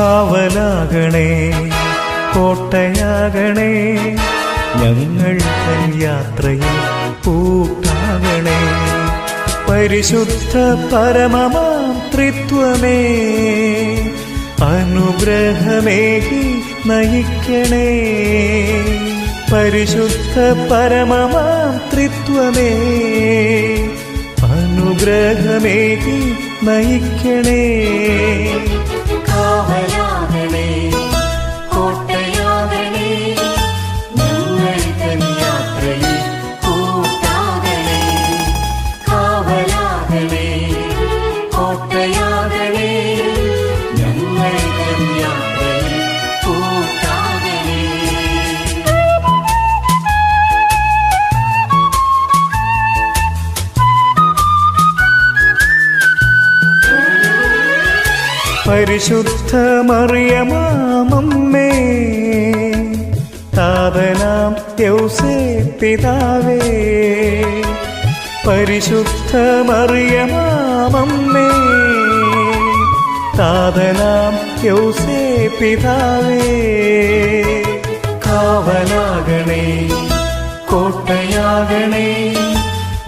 കാവലാകണേ കോട്ടയാകണേ ഞങ്ങൾ തൻ യാത്രയിൽ കൂട്ടാകണേ. പരിശുദ്ധ പരമമാം ത്രിത്വമേ അനുഗ്രഹമേകി നയിക്കണേ. പരിശുദ്ധ പരമമാം ത്രിത്വമേ അനുഗ്രഹമേകി നയിക്കണേ. കാവലാകണേ കോട്ടയാകണേ പരിശുദ്ധ മറിയമാമമ്മേ താതനാം യൗസേ പിതാവേ. പരിശുദ്ധ മറിയമാമമ്മേ താതനാം യൗസേ പിതാവേ. കാവലാകണേ കോട്ടയാകണേ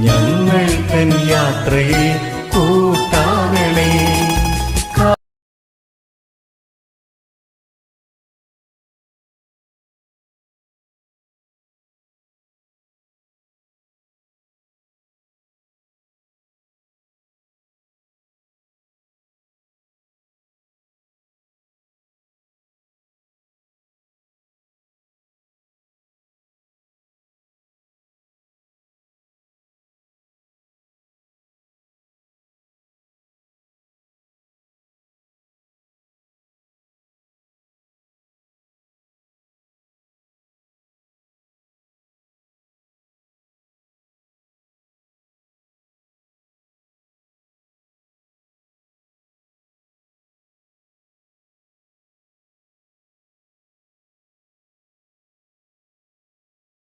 ഞങ്ങൾ തൻ യാത്രയെ കൂട്ടാകണേ.